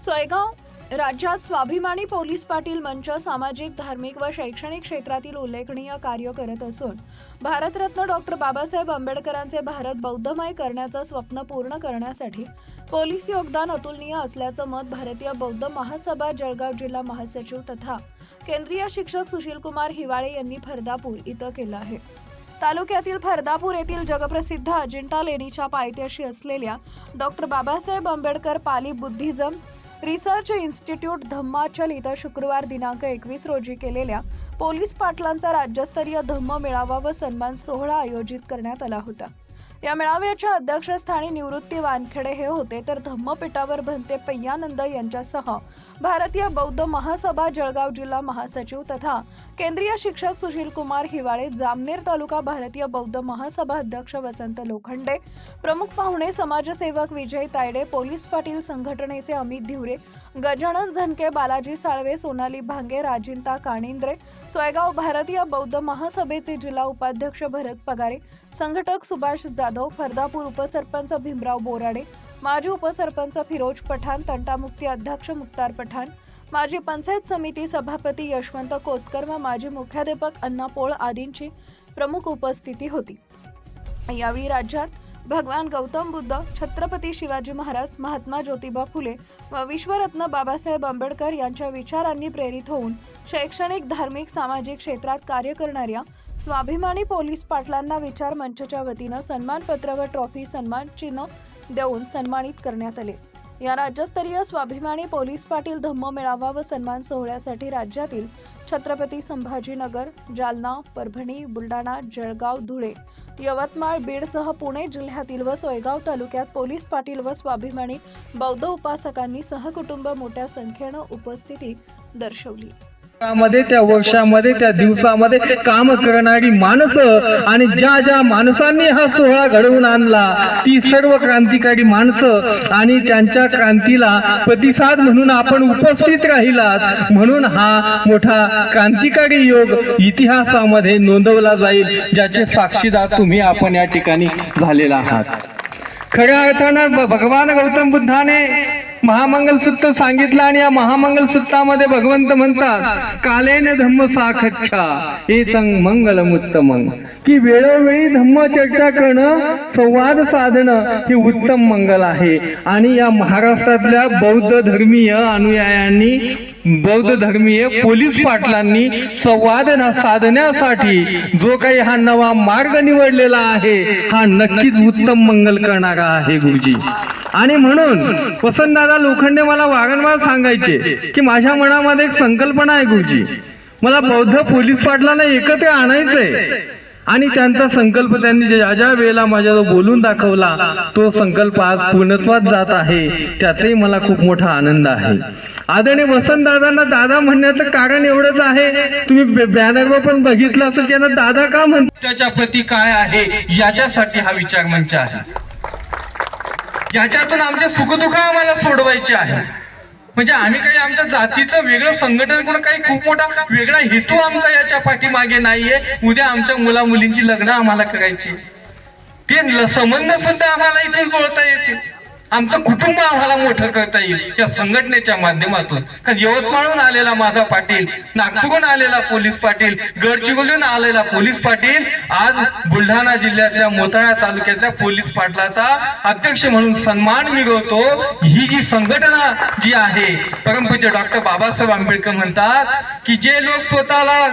सोयगाव राज्यात स्वाभिमानी पोलीस पाटील मंच सामाजिक धार्मिक व शैक्षणिक क्षेत्रातील उल्लेखनीय कार्य करत असून भारतरत्न डॉक्टर बाबासाहेब आंबेडकरांचे भारत बौद्धमय करण्याचं स्वप्न पूर्ण करण्यासाठी पोलीस योगदान अतुलनीय असल्याचं मत भारतीय बौद्ध महासभा जळगाव जिल्हा महासचिव तथा केंद्रीय शिक्षक सुशीलकुमार हिवाळे यांनी फरदापूर इथं केलं आहे. तालुक्यातील फरदापूर येथील जगप्रसिद्ध अजिंठा लेणीच्या पायथ्याशी असलेल्या doctor Babasaheb Ambedkar Pali Buddhism research institute Dhammachal इथं शुक्रवार दिनांक एकवीस रोजी केलेल्या पोलीस पाटलांचा राज्यस्तरीय धम्म मेळावा व सन्मान सोहळा आयोजित करण्यात आला होता. या मेळाव्याच्या अध्यक्षस्थानी निवृत्ती वानखेडे हे होते. तर धम्मपीठावर भंते पय्यानंद यांच्यासह भारतीय बौद्ध महासभा जळगाव जिल्हा महासचिव तथा केंद्रीय शिक्षक सुशील कुमार हिवाळे जामनेर तालुका भारतीय बौद्ध महासभा अध्यक्ष वसंत लोखंडे प्रमुख पाहुणे समाजसेवक विजय तायडे पोलीस पाटील संघटनेचे अमित धिवरे गजानन झनके बालाजी साळवे सोनाली भांगे राजिंता काणिंद्रे सोयगाव भारतीय बौद्ध महासभेचे जिल्हा उपाध्यक्ष भरत पगारे संघटक सुभाष जाधव फरदापूर उपसरपंच भीमराव बोराडे माजी उपसरपंच फिरोज पठाण तंटामुक्ती अध्यक्ष मुक्तार पठाण माजी पंचायत समिती सभापती यशवंत कोतकर व माजी मुख्याध्यापक अण्णा पोळ आदींची प्रमुख उपस्थिती होती. यावेळी राज्यात भगवान गौतम बुद्ध छत्रपती शिवाजी महाराज महात्मा ज्योतिबा फुले व विश्वरत्न बाबासाहेब आंबेडकर यांच्या विचारांनी प्रेरित होऊन शैक्षणिक धार्मिक सामाजिक क्षेत्रात कार्य करणाऱ्या स्वाभिमानी पोलीस पाटलांना विचार मंचच्या वतीनं सन्मानपत्र व ट्रॉफी सन्मान चिन्ह देऊन सन्मानित करण्यात आले. या राज्यस्तरीय स्वाभिमानी पोलीस पाटील धम्म मेळावा व सन्मान सोहळ्यासाठी राज्यातील छत्रपती संभाजीनगर जालना परभणी बुलढाणा जळगाव धुळे यवतमाळ बीडसह पुणे जिल्ह्यातील व सोयगाव तालुक्यात पोलीस पाटील व स्वाभिमानी बौद्ध उपासकांनी सहकुटुंब मोठ्या संख्येनं उपस्थिती दर्शवली. मध्ये त्या वर्षामध्ये त्या दिवसामध्ये काम करणारी माणसं आणि ज्या ज्या माणसांनी हा सोहळा घडवून आणला ती सर्व क्रांतिकारी माणसं आणि त्यांच्या क्रांतीला प्रतिसाद म्हणून आपण उपस्थित राहिलात. म्हणून हा मोठा क्रांतिकारी योग इतिहासामध्ये नोंदवला जाईल ज्याचे साक्षीदार तुम्ही आपण या ठिकाणी झालेला आहात. खऱ्या अर्थानं भगवान गौतम बुद्धाने महामंगल सूत्र सांगितलं आणि या महामंगल सूत्रामध्ये भगवंत म्हणतात कालेन धम्म साखच्छा एतंग मंगलम उत्तमं की वेळोवेळी धम्म चर्चा करणं संवाद साधणं हे उत्तम मंगल आहे. आणि या महाराष्ट्रातल्या बौद्ध धर्मीय अनुयायांनी बौद्ध धर्मीय पोलीस पाटलांनी संवाद साधण्यासाठी जो काही हा नवा मार्ग निवडलेला आहे हा नक्कीच उत्तम मंगल करणारा आहे गुरुजी. आणि म्हणून वसंतदादा लोखंडे मला वारंवार सांगायचे की माझ्या मनामध्ये एक संकल्पना आहे गुरुजी. मला बौद्ध पोलीस पाटलांना एकत्र आणायचंय. आणि त्यांचा संकल्प त्यांनी ज्या ज्या वेळेला माझ्याजवळ बोलून दाखवला तो संकल्प आज पूर्णत्वात जात आहे. त्यातही मला खूप मोठा आनंद आहे. आदरणीय वसंत दादांना दादा म्हणण्याचं कारण एवढंच आहे. तुम्ही बॅनरवर पण बघितलं असेल त्यांना दादा का म्हणतात त्याच्या प्रती काय आहे याच्यासाठी हा विचार मंच आहे. याच्यातून आमच्या सुखदुःख आम्हाला सोडवायचे आहे. म्हणजे आम्ही काही आमच्या जातीचं वेगळं संघटन म्हणून काही खूप मोठा वेगळा हेतू आमचा याच्या पाठीमागे नाहीये. उद्या आमच्या मुला मुलींची लग्न आम्हाला करायची. ते संबंध सुद्धा आम्हाला इथून जोडता येतील. आमचं कुटुंब आम्हाला मोठं करता येईल. या संघटनेच्या माध्यमातून. कारण यवतमाळहून आलेला माझा पाटील नागपूरहून आलेला पोलीस पाटील गडचिरोलीहून आलेला पोलीस पाटील आज बुलढाणा जिल्ह्यातल्या मोताळा तालुक्यातल्या पोलीस पाटलाचा अध्यक्ष म्हणून सन्मान मिळवतो. ही जी संघटना जी आहे परमपूज्य डॉक्टर बाबासाहेब आंबेडकर म्हणतात की जे लोक स्वतःला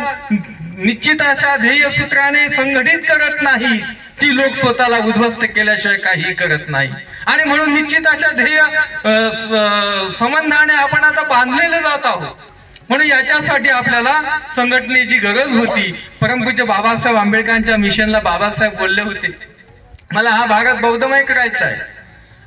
निश्चित अशा ध्येय सूत्राने संघटित करत नाही. ती लोक स्वतःला उद्ध्वस्त केल्याशिवाय काही करत नाही. आणि म्हणून निश्चित अशा ध्येय संबंधाने आपण आता बांधलेले जात आहोत. म्हणून याच्यासाठी आपल्याला संघटनेची गरज होती. परमपूज्य बाबासाहेब आंबेडकरांच्या मिशनला बाबासाहेब बोलले होते. मला हा भारत बौद्धमय करायचा आहे.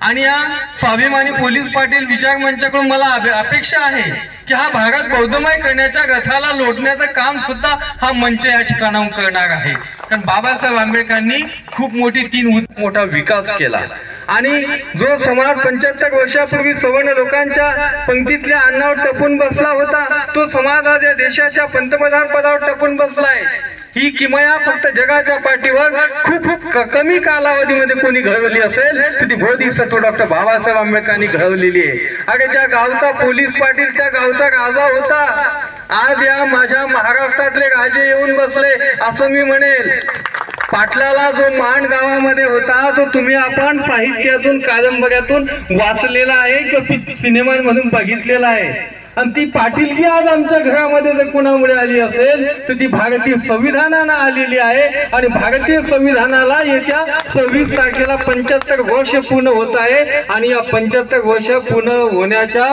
आणि या स्वाभिमानी पोलीस पाटील विचार मंचाकडून मला अपेक्षा आहे की हा भारत बौद्धमय करण्याच्या रथाला लोटण्याचं काम सुद्धा हा मंच या ठिकाणाहून करणार आहे. कारण बाबासाहेब आंबेडकरांनी खूप मोठी तीन मोठा विकास केला. आणि जो समाज पंच्याहत्तर वर्षापूर्वी सवर्ण लोकांच्या पंक्तीतल्या अन्नावर टपून बसला होता तो समाज आज या देशाच्या पंतप्रधान पदावर टपून बसला आहे ही किमया फक्त जगाच्या पाठीवर खूप खूप कमी कालावधीमध्ये कोणी घडवली असेल तर ती बोधिसत्व डॉक्टर बाबासाहेब आंबेडकरांनी घडवलेली आहे. अरे ज्या गावचा पोलीस पाटील त्या गावचा राजा होता आज या माझ्या महाराष्ट्रातले राजे येऊन बसले असं मी म्हणेल. पाटलाला जो मान गावामध्ये होता तो तुम्ही आपण साहित्यातून कादंबऱ्यातून वाचलेला आहे किंवा सिनेमांमधून बघितलेला आहे. आणि ती पाटीलकी आज आमच्या घरामध्ये जर कोणामुळे आली असेल तर ती भारतीय संविधानानं आलेली आहे. आणि भारतीय संविधानाला येत्या सव्वीस तारखेला पंच्याहत्तर वर्ष पूर्ण होत आहे. आणि या पंच्याहत्तर वर्ष पूर्ण होण्याच्या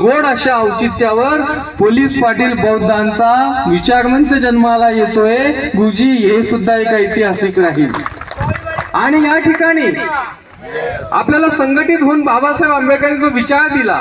गोड अशा औचित्यावर पोलीस पाटील बौद्धांचा विचारमंच जन्माला येतोय. गुरुजी हे सुद्धा एक ऐतिहासिक राहील. आणि या ठिकाणी आपल्याला संघटित होऊन बाबासाहेब आंबेडकरांनी जो विचार दिला